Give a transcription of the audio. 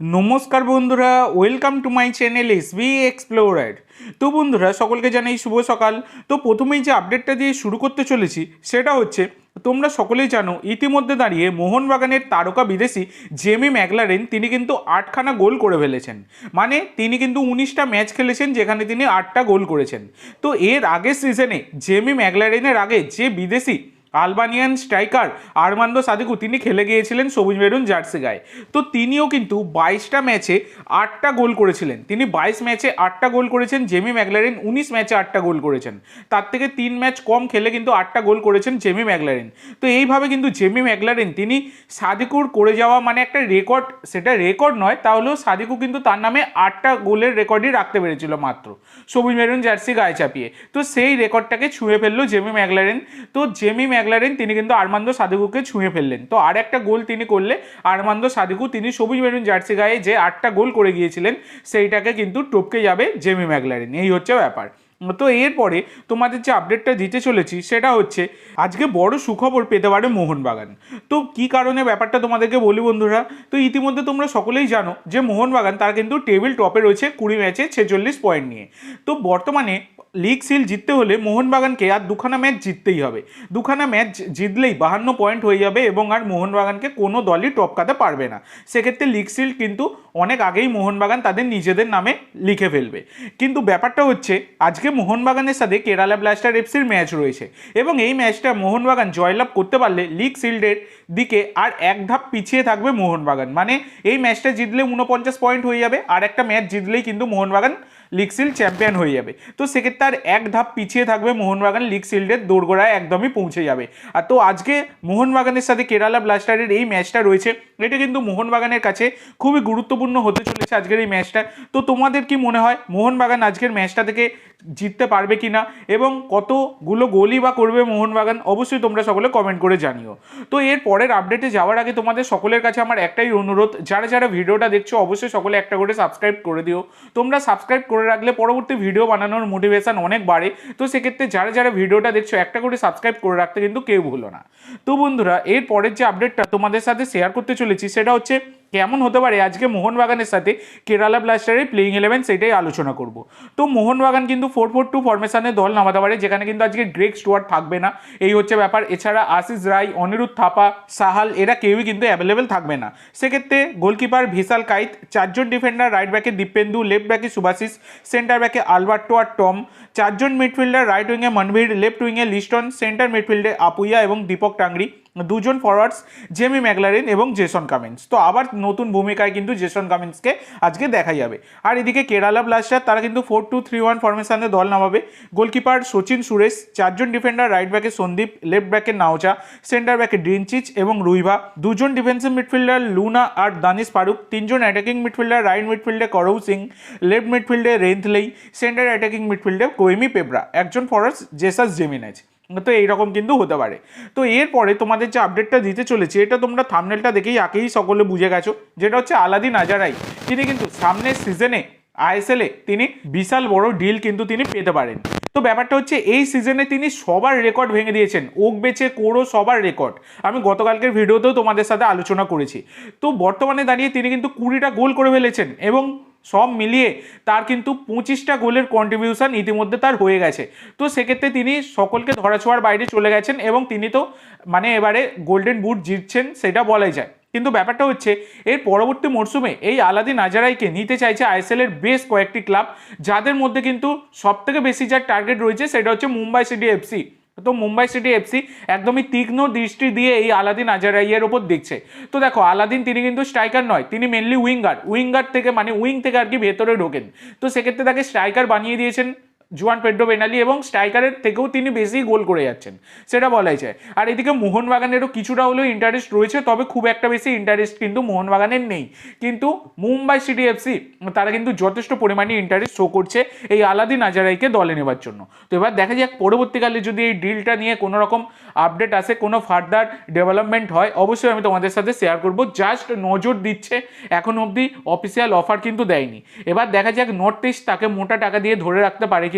নমস্কার বন্ধুরা welcome to my channel S B explorer তো বন্ধুরা, সকলকে জানাই শুভ সকাল। তো প্রথমেই যে আপডেটটা দিয়ে শুরু করতে চলেছি, সেটা হচ্ছে, তোমরা সকলেই জানো, ইতিমধ্যে দাঁড়িয়ে মোহনবাগানের তারকা বিদেশি জেমি ম্যাকলারেন তিনি কিন্তু আটখানা গোল করে ফেলেছেন। মানে তিনি কিন্তু উনিশটা ম্যাচ খেলেছেন, যেখানে তিনি আটটা গোল করেছেন। তো এর আগের সিজনে জেমি ম্যাকলারেনের আগে যে বিদেশি আলবানিয়ান স্ট্রাইকার আরমান্দো সাদিকু, তিনি খেলে গিয়েছিলেন সবুজ মেরুন জার্সি গায়ে তো তিনিও কিন্তু বাইশটা ম্যাচে আটটা গোল করেছিলেন। তিনি বাইশ ম্যাচে আটটা গোল করেছেন, জেমি ম্যাকলারেন উনিশ ম্যাচে আটটা গোল করেছেন। তার থেকে তিন ম্যাচ কম খেলে কিন্তু আটটা গোল করেছেন জেমি ম্যাকলারেন। তো এইভাবে কিন্তু জেমি ম্যাকলারেন, তিনি সাদিকুর করে যাওয়া মানে একটা রেকর্ড, সেটা রেকর্ড নয় তাহলেও সাদিকু কিন্তু তার নামে আটটা গোলের রেকর্ডই রাখতে পেরেছিল মাত্র, সবুজ মেরুন জার্সি গায়ে চাপিয়ে। তো সেই রেকর্ডটাকে ছুঁয়ে ফেলল জেমি ম্যাকলারেন। তো জেমি ম্যাকলারেন, তিনি কিন্তু আরমান্দো সাদিকুকে ছুঁয়ে ফেললেন। তো আর একটা গোল তিনি করলে, আরমান্দো সাদিকু, তিনি সবুজ মেরুন জার্সি গায়ে যে আটটা গোল করে গিয়েছিলেন, সেইটাকে কিন্তু টপকে যাবে জেমি ম্যাকলারেন। এই হচ্ছে ব্যাপার। তো এরপরে তোমাদের যে আপডেটটা দিতে চলেছি, সেটা হচ্ছে, আজকে বড় সুখবর পেতে পারে মোহনবাগান। তো কি কারণে ব্যাপারটা তোমাদেরকে বলি বন্ধুরা? তো ইতিমধ্যে তোমরা সকলেই জানো যে মোহনবাগান তার কিন্তু টেবিল টপে রয়েছে কুড়ি ম্যাচে ছেচল্লিশ পয়েন্ট নিয়ে। তো বর্তমানে লিগ সিল জিততে হলে মোহনবাগানকে আর দুখানা ম্যাচ জিততেই হবে। দুখানা ম্যাচ জিতলেই বাহান্ন পয়েন্ট হয়ে যাবে এবং আর মোহনবাগানকে কোনো দলই টপকাতে পারবে না। সেক্ষেত্রে লিগ সিল কিন্তু অনেক আগেই মোহনবাগান তাদের নিজেদের নামে লিখে ফেলবে। কিন্তু ব্যাপারটা হচ্ছে, আজকে মোহনবাগানের সাথে কেরালা ব্লাস্টার এফসির ম্যাচ রয়েছে এবং এই ম্যাচটা মোহনবাগান জয়লাভ করতে পারলে লিগ সিল্ডের দিকে আর এক ধাপ পিছিয়ে থাকবে মোহনবাগান। মানে এই ম্যাচটা জিতলে উনপঞ্চাশ পয়েন্ট হয়ে যাবে, আর একটা ম্যাচ জিতলেই কিন্তু মোহনবাগান লিগ সিল চ্যাম্পিয়ন হয়ে যাবে। তো সেক্ষেত্রে আর এক ধাপ পিছিয়ে থাকবে মোহনবাগান লিগ সিল্ডের দোরগোড়ায় একদমই পৌঁছে যাবে। আর তো আজকে মোহনবাগানের সাথে কেরালা ব্লাস্টারের এই ম্যাচটা রয়েছে, এটা কিন্তু মোহনবাগানের কাছে খুবই গুরুত্বপূর্ণ হতে চলেছে আজকের এই ম্যাচটা তো তোমাদের কি মনে হয়, মোহনবাগান আজকের ম্যাচটা থেকে জিততে পারবে কি না এবং কতগুলো গোলই বা করবে মোহনবাগান, অবশ্যই তোমরা সকলে কমেন্ট করে জানিও। তো এর পরের আপডেটে যাওয়ার আগে তোমাদের সকলের কাছে আমার একটাই অনুরোধ, যারা যারা ভিডিওটা দেখছ, অবশ্যই সকলে একটা করে সাবস্ক্রাইব করে দিও। তোমরা সাবস্ক্রাইব করে রাখলে পরবর্তী ভিডিও বানানোর মোটিভেশান অনেক বাড়ে। তো সেক্ষেত্রে যারা যারা ভিডিওটা দেখছ, একটা করে সাবস্ক্রাইব করে রাখতে কিন্তু কেউ ভুলো না। তো বন্ধুরা এর পরের যে আপডেটটা তোমাদের সাথে শেয়ার করতে চলেছি, সেটা হচ্ছে কেমন হতে পারে? আজকে মোহনবাগানের সাথে কেরালা ব্লাস্টারের প্লেইং ইলেভেন সেটাই আলোচনা করব। তো মোহনবাগান কিন্তু ফোর ফোর টু ফরমেশনের দল নামাতে পারে, যেখানে কিন্তু আজকে গ্রেক স্টুয়ার্ট থাকবে না। এই হচ্ছে ব্যাপার। এছাড়া আশিস রায়, অনিরুদ্ধ থাপা, সাহাল, এরা কেউই কিন্তু অ্যাভেলেবেল থাকবে না। সেক্ষেত্রে গোলকিপার ভিসাল কাইত, চারজন ডিফেন্ডার রাইট ব্যাকে দীপেন্দু লেফট ব্যাকে সুভাশিস সেন্টার ব্যাকে আলবার্টো আর টম, চারজন মিডফিল্ডার রাইট উইংয়ে মনভীর লেফট উইংয়ে লিস্টন সেন্টার মিডফিল্ডে আপুইয়া এবং দীপক টাংরি। দুজন ফরওয়ার্ডস জেমি ম্যাকলারেন এবং জেসন কামিন্স তো আবার নতুন ভূমিকায় কিন্তু জেসন কামিন্সকে আজকে দেখা যাবে। আর এদিকে কেরালা ব্লাস্টার তারা কিন্তু ফোর টু থ্রি ওয়ান ফরমেশনে দল নামাবে। গোলকিপার সচিন সুরেশ চারজন ডিফেন্ডার রাইট ব্যাকে সন্দীপ লেফট ব্যাকে নাওচা সেন্টার ব্যাকে ড্রিনচিচ এবং রুইভা দুজন ডিফেন্সিভ মিডফিল্ডার লুনা আর দানিশ ফারুক তিনজন অ্যাটাকিং মিডফিল্ডার রাইট মিডফিল্ডে করৌ সিং লেফট মিডফিল্ডে রেন্থলেই সেন্টার অ্যাটাকিং মিডফিল্ডে কোয়েমি পেবরা একজন ফরওয়ার্ডস জেসাস জেমিনাজ তো এইরকম কিন্তু হতে পারে। তো এরপরে তোমাদের যে আপডেটটা দিতে চলেছে, এটা তোমরা থামনেলটা দেখেই আকেই সকলে বুঝে গেছো, যেটা হচ্ছে আলাদিন আজারাই। তিনি কিন্তু সামনের সিজনে আইএসএলে তিনি বিশাল বড় ডিল কিন্তু তিনি পেতে পারেন। তো ব্যাপারটা হচ্ছে এই সিজনে তিনি সবার রেকর্ড ভেঙে দিয়েছেন, ওক বেচে কোড়ো সবার রেকর্ড আমি গতকালকের ভিডিওতেও তোমাদের সাথে আলোচনা করেছি। তো বর্তমানে দাঁড়িয়ে তিনি কিন্তু কুড়িটা গোল করে ফেলেছেন এবং সব মিলিয়ে তার কিন্তু পঁচিশটা গোলের কন্ট্রিবিউশন ইতিমধ্যে তার হয়ে গেছে। তো সেক্ষেত্রে তিনি সকলকে ধরাছোঁয়ার বাইরে চলে গেছেন এবং তিনি তো মানে এবারে গোল্ডেন বুট জিতছেন সেটা বলাই যায়। কিন্তু ব্যাপারটা হচ্ছে, এর পরবর্তী মরশুমে এই আলাদি নাজারাইকে নিতে চাইছে আইএসএল এর বেশ কয়েকটি ক্লাব, যাদের মধ্যে কিন্তু সব থেকে বেশি যার টার্গেট রয়েছে সেটা হচ্ছে মুম্বাই সিটি এফসি। তো মুম্বাই সিটি এফসি একদমই তীক্ষ্ণ দৃষ্টি দিয়ে এই আলাদিন আজারাইয়ের ওপর দেখছে। তো দেখো, আলাদিন তিনি কিন্তু স্ট্রাইকার নয়, তিনি মেনলি উইঙ্গার উইঙ্গার থেকে মানে উইং থেকে আর কি ভেতরে ঢোকেন। তো সেক্ষেত্রে তাকে স্ট্রাইকার বানিয়ে দিয়েছেন জুয়ান পেড্রো বেনালি এবং স্ট্রাইকারের থেকেও তিনি বেশি গোল করে যাচ্ছেন। সেটা বলাই যায়। আর এদিকে মোহনবাগানেরও কিছুটা হলেও ইন্টারেস্ট রয়েছে, তবে খুব একটা বেশি ইন্টারেস্ট কিন্তু মোহনবাগানের নেই। কিন্তু মুম্বাই সিটি এফসি তারা কিন্তু যথেষ্ট পরিমাণে ইন্টারেস্ট শো করছে এই আলাদিন আজারাইকে দলে নেবার জন্য। তো এবার দেখা যাক, পরবর্তীকালে যদি এই ডিলটা নিয়ে কোনো রকম আপডেট আসে, কোনো ফার্দার ডেভেলপমেন্ট হয়, অবশ্যই আমি তোমাদের সাথে শেয়ার করব। জাস্ট নজর দিচ্ছে, এখন অবধি অফিসিয়াল অফার কিন্তু দেয়নি। এবার দেখা যাক নর্থ ইস্ট তাকে মোটা টাকা দিয়ে ধরে রাখতে পারে কি